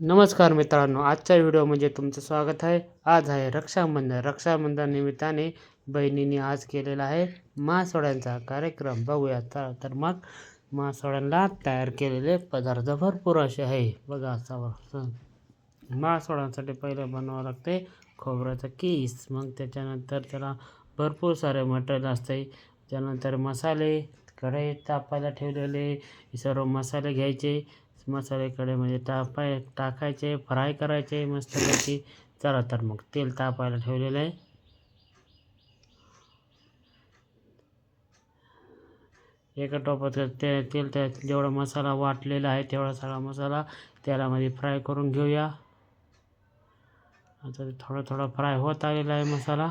नमस्कार मित्रांनो आजच्या व्हिडिओमध्ये तुमचं स्वागत आहे. आज आहे रक्षाबंधन. रक्षाबंधन निमित्ताने बहिणींनी आज केलेला आहे मासोळ्यांचा कार्यक्रम. बघूया. तर तर मग मासोळ्यांना तयार केलेले पदार्थ भरपूर असे आहे. बघा असा मासोळ्यांसाठी पहिलं बनवावं लागते खोबऱ्याचा कीस. मग त्याच्यानंतर त्याला भरपूर सारे मटेरियल असते. त्यानंतर मसाले कढई तापायला ठेवलेले. सर्व मसाले घ्यायचे. मसाले कढईमध्ये म्हणजे तापाय टाकायचे फ्राय करायचे मस्तपैकी. चला तर मग तेल तापायला ठेवलेलं आहे. एका टोपात ते तेल त्या जेवढा मसाला वाटलेला आहे तेवढा सगळा मसाला तेलामध्ये फ्राय करून घेऊया. आता थोडा थोडा फ्राय होत आलेला आहे मसाला.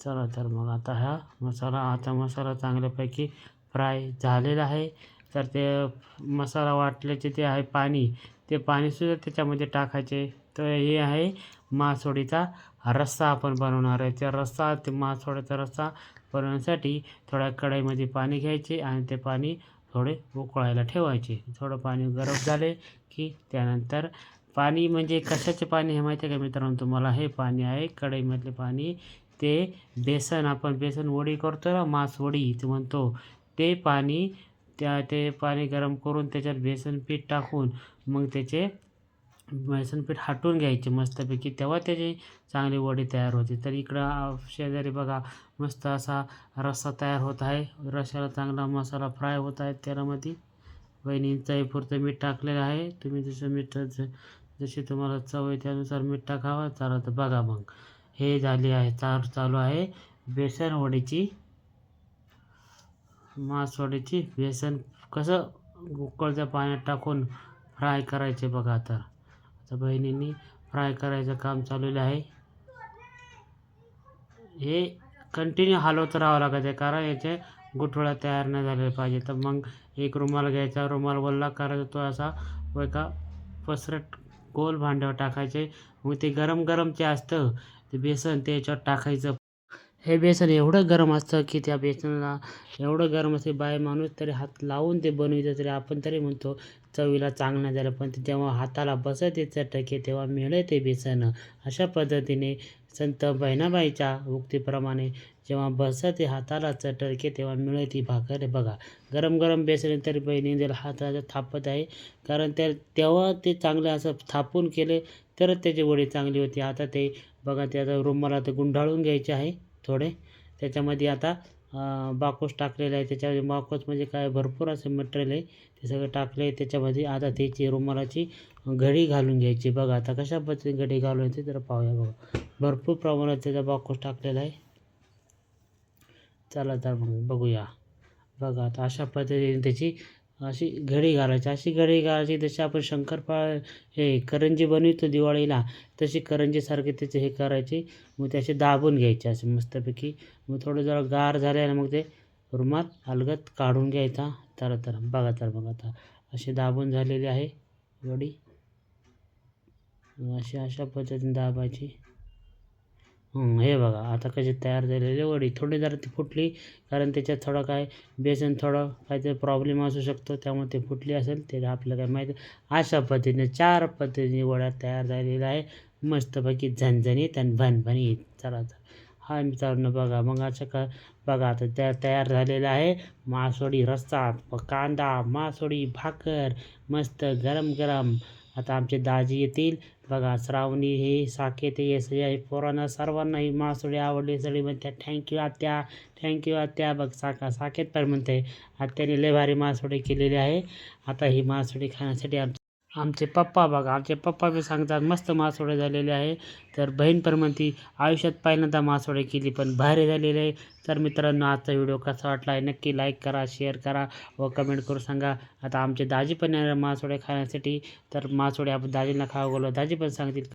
चला तर मग आता हा मसाला आता मसाला चांगल्यापैकी फ्राय झालेला आहे. तर ते मसाला वाटल्याचे ते आहे पाणी. ते पाणीसुद्धा त्याच्यामध्ये टाकायचे. तर हे आहे मासोडीचा रस्सा आपण बनवणार आहे. त्या रस्सा ते मासोड्याचा रस्सा बनवण्यासाठी थोड्या कढईमध्ये पाणी घ्यायचे आणि ते पाणी थोडे उकळायला ठेवायचे. थोडं पाणी गरम झाले की त्यानंतर पाणी म्हणजे कशाचे पाणी हे माहिती आहे का मित्रांनो? तुम्हाला हे पाणी आहे कढईमधले पाणी. ते बेसन आपण बेसन वडी करतो ना मास वडी ते म्हणतो. ते पाणी त्या ते पाणी गरम करून त्याच्यात बेसन पीठ टाकून मग त्याचे बेसन पीठ हाटून घ्यायचे मस्तपैकी. तेव्हा त्याची चांगली वडी तयार होते. तर इकडं शेजारी बघा मस्त असा रस्सा तयार होत आहे. रस्स्याला चांगला मसाला फ्राय होत आहे. तेलामध्ये बहिणी पुरतं मीठ टाकलेलं आहे. तुम्ही जसं मीठ जशी तुम्हाला चव आहे त्यानुसार मीठ टाकावं. चालत बघा मग. हे झाले आहे चार चालू आहे. बेसन वडीची मासवडीची बेसन कसं उकळच्या पाण्यात टाकून फ्राय करायचे बघा आता. आता बहिणींनी फ्राय करायचं काम चाललेलं आहे. हे कंटिन्यू हलवत राहावं लागत आहे कारण याचे गुठळा तयार नाही झाले पाहिजे. तर मग एक रुमाल घ्यायचा रुमाल वल्ला करायचा तो असा व एका पसरट गोल भांड्यावर टाकायचे. मग ते गरम गरमचे असतं ते बेसन त्याच्यावर टाकायचं हे बेसन एवढं गरम असतं की त्या बेसनाला एवढं गरम असते बाय माणूस तरी हात लावून ते बनवितं तरी आपण तरी म्हणतो चवीला चांगलं झालं. पण ते जेव्हा हाताला बसते चटके तेव्हा मिळते ते बेसन. अशा पद्धतीने संत बहिणाबाईच्या उक्तीप्रमाणे जेव्हा बसते हाताला चटके तेव्हा मिळते भाकर. बघा गरम गरम बेसन तरी बहिणी हाताला थापत आहे. कारण त्या तेव्हा ते चांगलं असं थापून केले तरच त्याची वडी चांगली होती. आता ते बघा त्याचा रुमाला ते गुंडाळून घ्यायचे आहे. थोडे. त्याच्यामध्ये आता बाकोस टाकलेलं आहे. त्याच्यामध्ये बाकोस म्हणजे काय? भरपूर असं मटेरियल आहे. ते सगळं टाकलं आहे त्याच्यामध्ये आता त्याची रुमालाची घडी घालून घ्यायची. बघा आता कशा पद्धतीने घडी घालून येते तर पाहूया बघा. भरपूर प्रमाणात त्याचा बाकोस टाकलेला आहे. चला तर मग बघूया. बघा आता अशा पद्धतीने त्याची अशी घडी घालायची. अशी घडी घालायची जशी आपण शंकरपाळ हे करंजी बनवितो दिवाळीला तशी करंजीसारखे त्याचे हे करायचे. मग ते असे दाबून घ्यायचे असे मस्तपैकी. मग थोडं जरा गार झाल्यानं मग ते रुमात अलगत काढून घ्यायचा. तर तर बघा तर बघा तर. असे दाबून झालेली आहे वडी. अशी अशा पद्धतीने दाबायची. हे बघा आता कशी तयार झालेली वडी. थोडी जरा ती फुटली कारण त्याच्यात थोडं काय बेसन थोडं काहीतरी प्रॉब्लेम असू शकतो त्यामुळे ते फुटली असेल ते आपल्याला काय माहिती. अशा पद्धतीने चार पद्धतीने वड्या तयार झालेल्या आहे. मस्तपैकी झणझणीत आणि भणभणीत चला हा मित्रांनो बघा मग असं का बघा आता त्या तयार झालेलं आहे. मासोडी रस्सा कांदा मासोडी भाकर मस्त गरम गरम आता आमचे दाजी येतील. बघा श्रावणी हे साकेत हे सगळ्या पोरांना सर्वांना ही मासोळी आवडली सगळी म्हणते थँक्यू आत्या. थँक्यू आत्या. बघ साका साकेत पण म्हणते आत्याने लय भारी मासोळी केलेली आहे. आता ही मासोळी खाण्यासाठी आमचे पप्पा बघा आमचे पप्पा बी सांगतात मस्त मासोळे झालेले आहे. तर बहीण पण म्हणती आयुष्यात पहिल्यांदा मासोळे केली पण भारी झालेले आहे. तर मित्रांनो आजचा व्हिडिओ कसा वाटला आहे नक्की लाईक करा शेअर करा व कमेंट करून सांगा. आता आमचे दाजी पण येणार मासोळे खाण्यासाठी. तर मासोळे आपण दाजींना खावं बोललो दाजी पण सांगतील.